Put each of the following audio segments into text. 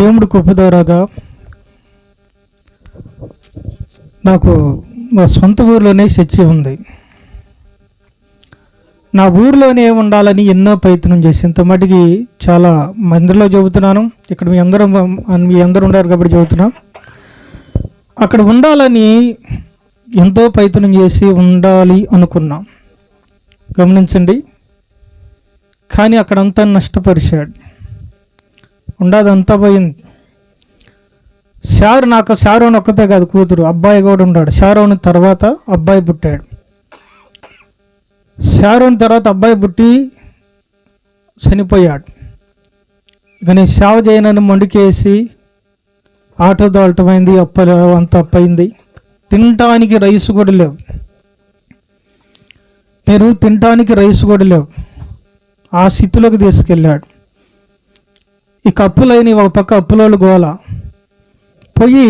దేవుడు కృపదారాగా నాకు మా సొంత ఊరిలోనే చర్చి ఉంది. నా ఊరిలోనే ఉండాలని ఎన్నో ప్రయత్నం చేసి ఇంత మటుకి చాలా మందిలో చెబుతున్నాను ఇక్కడ మీ అందరూ మీ అందరూ ఉన్నారు కాబట్టి చెబుతున్నా అక్కడ ఉండాలని ఎంతో ప్రయత్నం చేసి ఉండాలి అనుకున్నాం. గమనించండి. కానీ అక్కడంతా నష్టపరిచాడు. ఉండదంతా పోయింది. షారు నాకు షారోన్ ఒక్కతే కాదు కూతురు అబ్బాయి కూడా ఉన్నాడు. షారోన్ తర్వాత అబ్బాయి పుట్టాడు. షారోన్ తర్వాత అబ్బాయి పుట్టి చనిపోయాడు. కానీ నేను సేవ చేయనని మొండికేసి ఆటో దాల్టమైంది అప్పలు అంత అప్పయింది. తినటానికి రైస్ కూడా లేవు. నేను తినటానికి రైస్ కూడా లేవు. ఆ స్థితిలోకి తీసుకెళ్ళాడు. ఈ కప్పులైన ఒక పక్క అప్పులోళ్ళు గోల. పోయి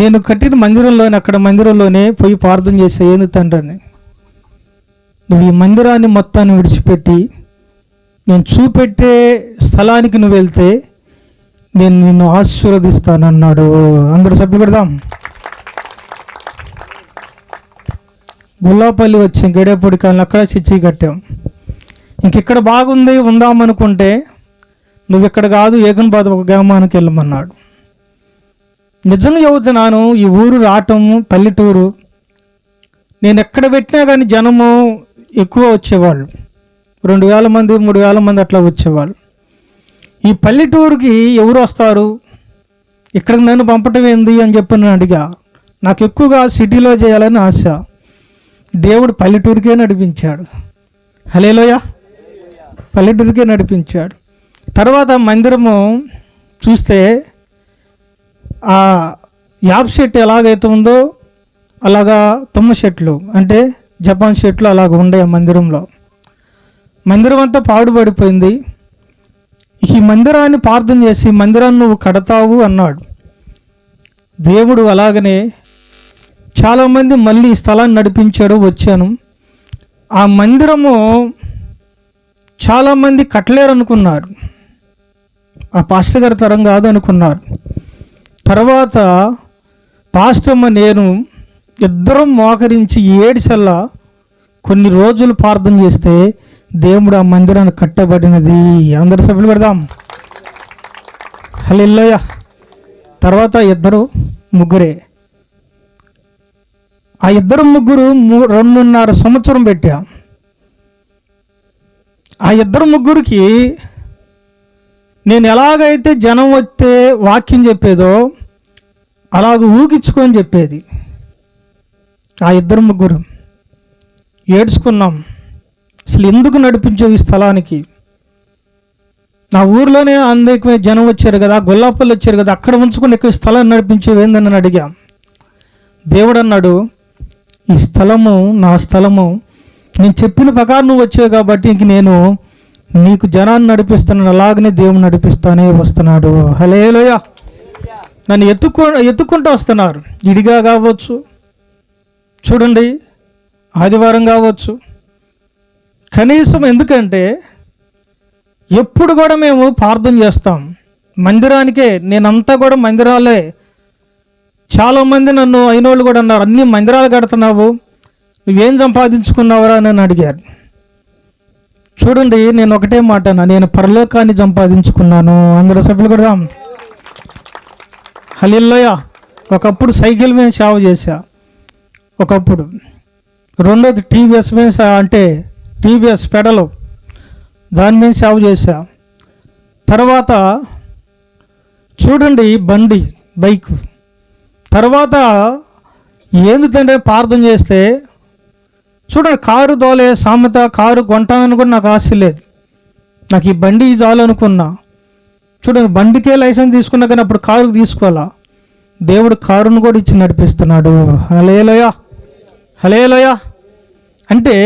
నేను కట్టిన మందిరంలోనే అక్కడ మందిరంలోనే పోయి ప్రార్థన చేసే ఏంది తండ్రిని నువ్వు ఈ మందిరాన్ని మొత్తాన్ని విడిచిపెట్టి నేను చూపెట్టే స్థలానికి నువ్వు వెళ్తే నేను నిన్ను ఆశీర్వదిస్తానన్నాడు. అందరూ సభ్యులు పెడదాం. గుల్లాపల్లి వచ్చాం గడేపూడి కాలం అక్కడ చిచ్చి కట్టాం. ఇంకెక్కడ బాగుంది ఉందామనుకుంటే నువ్వు ఇక్కడ కాదు ఏకన్బాద్ ఒక గ్రామానికి వెళ్ళమన్నాడు. నిజంగా చెబుతున్నాను ఈ ఊరు రావటం పల్లెటూరు నేను ఎక్కడ పెట్టినా కానీ జనము ఎక్కువ వచ్చేవాళ్ళు. రెండు వేల మంది మూడు వేల మంది అట్లా వచ్చేవాళ్ళు. ఈ పల్లెటూరుకి ఎవరు వస్తారు? ఇక్కడికి నన్ను పంపటం ఏంది అని చెప్పి నేను అడిగా. నాకు ఎక్కువగా సిటీలో చేయాలని ఆశ. దేవుడు పల్లెటూరికే నడిపించాడు. హలేలోయ పల్లెటూరికే నడిపించాడు. తర్వాత మందిరము చూస్తే ఆ యాప్ షెట్ ఎలాగైతే ఉందో అలాగా తుమ్మ షెట్లు అంటే జపాన్ షెట్లు అలాగ ఉండే మందిరంలో. మందిరం అంతా పాడుపడిపోయింది ఈ మందిరాన్ని ప్రార్థన చేసి మందిరాన్ని నువ్వు కడతావు అన్నాడు. దేవుడు అలాగనే చాలామంది మళ్ళీ ఈ స్థలాన్ని నడిపించాడు వచ్చాను. ఆ మందిరము చాలామంది కట్టలేరు అనుకున్నారు ఆ పాస్టర్ గారి తరం కాదు అనుకున్నారు తర్వాత పాస్టమ్మ నేను ఇద్దరం మోకరించి ఏడిసల్లా కొన్ని రోజులు ప్రార్థన చేస్తే దేవుడు ఆ మందిరాన్ని కట్టబడినది. అందరు సభ్యులు పెడదాం. హలో తర్వాత ఇద్దరు ముగ్గురే. ఆ ఇద్దరు ముగ్గురు రెండున్నర సంవత్సరం పెట్టా. ఆ ఇద్దరు ముగ్గురికి నేను ఎలాగైతే జనం వస్తే వాక్యం చెప్పేదో అలాగ ఊగించుకొని చెప్పేది. ఆ ఇద్దరు ముగ్గురు ఏడ్చుకున్నాం. అసలు ఎందుకు నడిపించేవి ఈ స్థలానికి? నా ఊర్లోనే అందరికీ జనం వచ్చారు కదా గొల్లాపల్లి వచ్చారు కదా అక్కడ ఉంచుకుని ఎక్కువ స్థలాన్ని నడిపించేవి ఏందని నేను అడిగా. దేవుడు అన్నాడు ఈ స్థలము నా స్థలము నేను చెప్పిన ప్రకారం నువ్వు వచ్చావు కాబట్టి ఇంక నేను నీకు జనాన్ని నడిపిస్తున్నాను అలాగనే దేవుని నడిపిస్తానే వస్తున్నాడు. హలేలోయ నన్ను ఎత్తుకు ఎత్తుకుంటూ వస్తున్నారు. ఇడిగా కావచ్చు చూడండి ఆదివారం కావచ్చు. కనీసం ఎందుకంటే ఎప్పుడు కూడా మేము ప్రార్థన చేస్తాం. మందిరానికే నేనంతా కూడా మందిరాలే. చాలామంది నన్ను అయిన వాళ్ళు కూడా అన్నారు అన్ని మందిరాలు కడుతున్నావు నువ్వేం సంపాదించుకున్నావురా? అని నన్ను అడిగారు. చూడండి నేను ఒకటే మాట నేను పరలోకాన్ని సంపాదించుకున్నాను. అందరూ సభ్యులు కూడా హలిల్లోయ. ఒకప్పుడు సైకిల్ మీద సేవ చేశా. ఒకప్పుడు. రెండోది టీవీఎస్ మీద అంటే టీవీఎస్ పెడలు. దాని మీద సేవ చేశా. తర్వాత చూడండి బండి బైక్. తర్వాత ఏందంటే ప్రార్థన చేస్తే చూడండి కారు దోలే సామెత కారు కొంటానని కూడా నాకు ఆశ లేదు. నాకు ఈ బండి చాలు అనుకున్నా. చూడండి బండికే లైసెన్స్ తీసుకున్నా కానీ అప్పుడు కారు తీసుకోవాలా? దేవుడు కారును కూడా ఇచ్చి నడిపిస్తున్నాడు. హలేలోయ హలేలోయ అంటే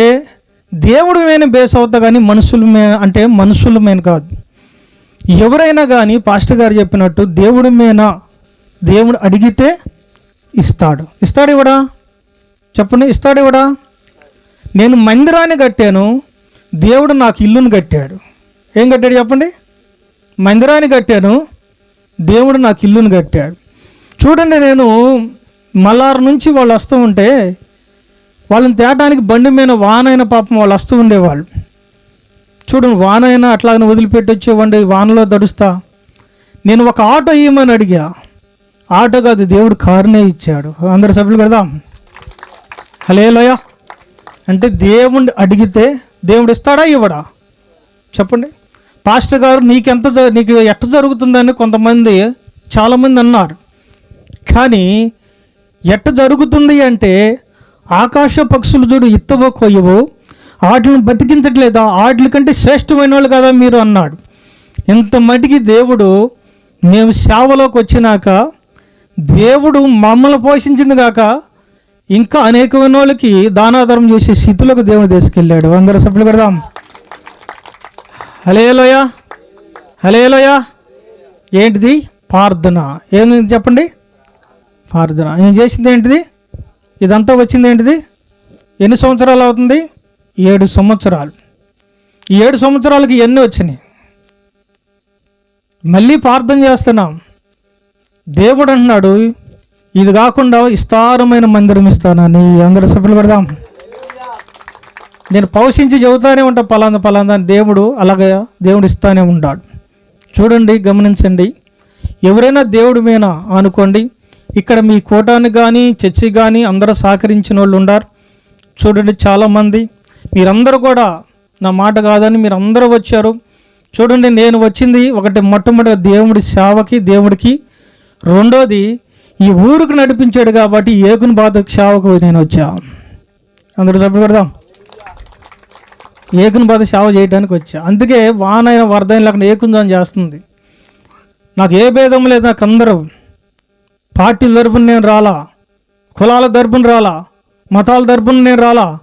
దేవుడు మీద బేస్ అవుతా కానీ మనుషుల మే అంటే మనుషుల మీద కాదు. ఎవరైనా కానీ పాస్టర్ గారు చెప్పినట్టు దేవుడి మీద దేవుడు అడిగితే ఇస్తాడు. ఇస్తాడు ఇవ్వడా చెప్పండి ఇస్తాడు ఇవ్వడా నేను మందిరాన్ని కట్టాను దేవుడు నాకు ఇల్లును కట్టాడు. ఏం కట్టాడు చెప్పండి? మందిరాన్ని కట్టాను దేవుడు నాకు ఇల్లును కట్టాడు. చూడండి నేను మల్లారు నుంచి వాళ్ళు వస్తూ ఉంటే వాళ్ళని తేటానికి బండి మీద వానైన పాపం వాళ్ళు వస్తూ ఉండేవాళ్ళు. చూడండి వానైనా అట్లాగనే వదిలిపెట్టి వచ్చేవండి వానలో దడుస్తా నేను ఒక ఆటో ఇవ్వమని అడిగా. ఆటో కాదు దేవుడు కారునే ఇచ్చాడు. అందరు సభ్యులు కదా హలేలోయ అంటే దేవుణ్ణి అడిగితే దేవుడు ఇస్తాడా ఇవ్వడా? చెప్పండి. పాస్టర్ గారు నీకెంత నీకు ఎట్ట జరుగుతుందని కొంతమంది చాలామంది అన్నారు. కానీ ఎట్ట జరుగుతుంది అంటే ఆకాశ పక్షులు చూడు ఇత్తవో కొయ్యవో వాటిని బతికించట్లేదా? వాటి కంటే శ్రేష్టమైన వాళ్ళు కదా మీరు అన్నాడు. ఇంత మటుకి దేవుడు మేము సేవలోకి వచ్చినాక దేవుడు మమ్మల్ని పోషించింది కాక ఇంకా అనేకమైన వాళ్ళకి దానాధారం చేసే స్థితులకు దేవుడు తీసుకెళ్ళాడు అందరూ సభ్యులు పెడదాం. హలేలోయ హలేలోయ ఏంటిది? ప్రార్థన. ఏంది చెప్పండి? ప్రార్థన. నేను చేసింది ఏంటిది? ఇదంతా వచ్చింది ఏంటిది? ఎన్ని సంవత్సరాలు అవుతుంది? ఏడు సంవత్సరాలు. ఈ ఏడు సంవత్సరాలకి ఎన్ని వచ్చినాయి? మళ్ళీ ప్రార్థన చేస్తున్నాం. దేవుడు అంటున్నాడు ఇది కాకుండా విస్తారమైన మందిరం ఇస్తానని అందరు సభ్యులు పెడదాం. నేను పౌషించి చెబుతానే ఉంటా పలాంద పలానా దేవుడు అలాగే దేవుడు ఇస్తానే ఉంటాడు. చూడండి గమనించండి. ఎవరైనా దేవుడి మీద అనుకోండి ఇక్కడ మీ కూటానికి కానీ చర్చి కానీ అందరూ సహకరించిన వాళ్ళు ఉన్నారు చూడండి చాలామంది. మీరందరూ కూడా నా మాట కాదని మీరందరూ వచ్చారు. చూడండి నేను వచ్చింది ఒకటి మొట్టమొదటి దేవుడి సేవకి దేవుడికి. రెండోది ఈ ఊరుకు నడిపించాడు కాబట్టి ఏకుని బాధ సేవకు నేను వచ్చా. అందరూ చెప్పి పెడదాం ఏకుని బాధ సేవ చేయడానికి వచ్చా అందుకే వానైన వరదైన లేకుండా ఏకుందని చేస్తుంది. నాకు ఏ భేదం లేదు నాకు అందరూ. పార్టీల తరపున నేను రాలా. కులాల తరపున రాలా. మతాల తరపున నేను రాలా.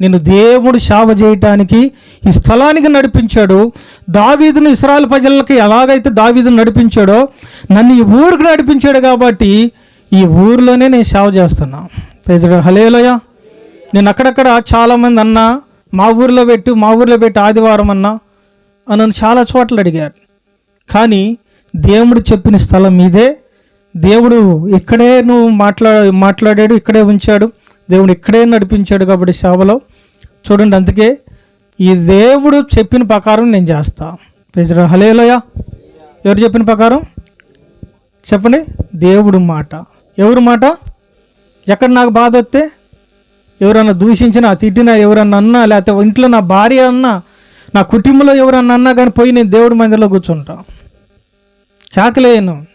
నేను దేవుడు సేవ చేయటానికి ఈ స్థలానికి నడిపించాడు. దావీదును ఇస్రాయల్ ప్రజలకి ఎలాగైతే దావీదును నడిపించాడో నన్ను ఈ ఊరికి నడిపించాడు కాబట్టి ఈ ఊరిలోనే నేను సేవ చేస్తున్నా. ప్రెసిడెంట్ హలేలోయ నేను అక్కడక్కడ చాలామంది అన్నా మా ఊరిలో పెట్టు మా ఊరిలో పెట్టి ఆదివారం అన్నా అని నన్ను చాలా చోట్ల అడిగారు. కానీ దేవుడు చెప్పిన స్థలం ఇదే. దేవుడు ఇక్కడే నువ్వు మాట్లా మాట్లాడాడు ఇక్కడే ఉంచాడు. దేవుడు ఇక్కడే నడిపించాడు కాబట్టి సేవలో చూడండి అందుకే ఈ దేవుడు చెప్పిన ప్రకారం నేను చేస్తా. ప్రజలు హలేలోయ ఎవరు చెప్పిన ప్రకారం? చెప్పండి. దేవుడు మాట. ఎవరు మాట? ఎక్కడ నాకు బాధ వస్తే? ఎవరన్నా దూషించినా తిట్టినా ఎవరన్నా అన్నా లేకపోతే ఇంట్లో నా భార్య అన్నా నా కుటుంబంలో ఎవరన్నా అన్నా కానీ పోయి నేను దేవుడి మందిలో కూర్చుంటా. కేకలేను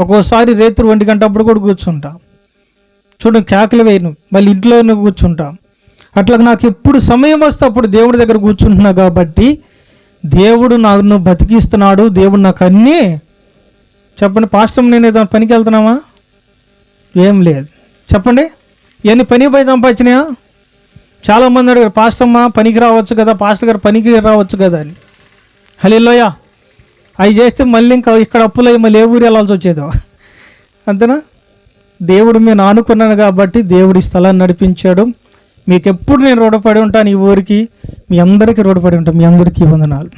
ఒక్కోసారి రేత్రి ఒంటి గంట అప్పుడు కూడా కూర్చుంటా. చూడు కేకలు వేయను మళ్ళీ ఇంట్లోనే కూర్చుంటా. అట్లా నాకు ఎప్పుడు సమయం వస్తే అప్పుడు దేవుడి దగ్గర కూర్చుంటున్నా కాబట్టి దేవుడు నన్ను బతికిస్తున్నాడు. దేవుడు నాకు అన్నీ చెప్పండి పాస్టమ్ నేను ఏదో పనికి వెళ్తున్నామా? ఏం లేదు. చెప్పండి. ఇవన్నీ పని పై సంపాదించినాయా? చాలామంది అడిగారు పాస్టమ్మ పనికి రావచ్చు కదా పాస్టర్ గారు పనికి రావచ్చు కదా అని. హలీలోయ అవి చేస్తే మళ్ళీ ఇంకా ఇక్కడ అప్పులు అయ్యి మళ్ళీ ఏ ఊరు వెళ్ళాల్సి వచ్చేదో. అంతేనా? దేవుడు మేము ఆనుకున్నాను కాబట్టి దేవుడి స్థలాన్ని నడిపించాడు. మీకు ఎప్పుడు నేను రుణపడి ఉంటాను ఈ ఊరికి? మీ అందరికీ రుణపడి ఉంటాను. మీ అందరికీ వందనాలు.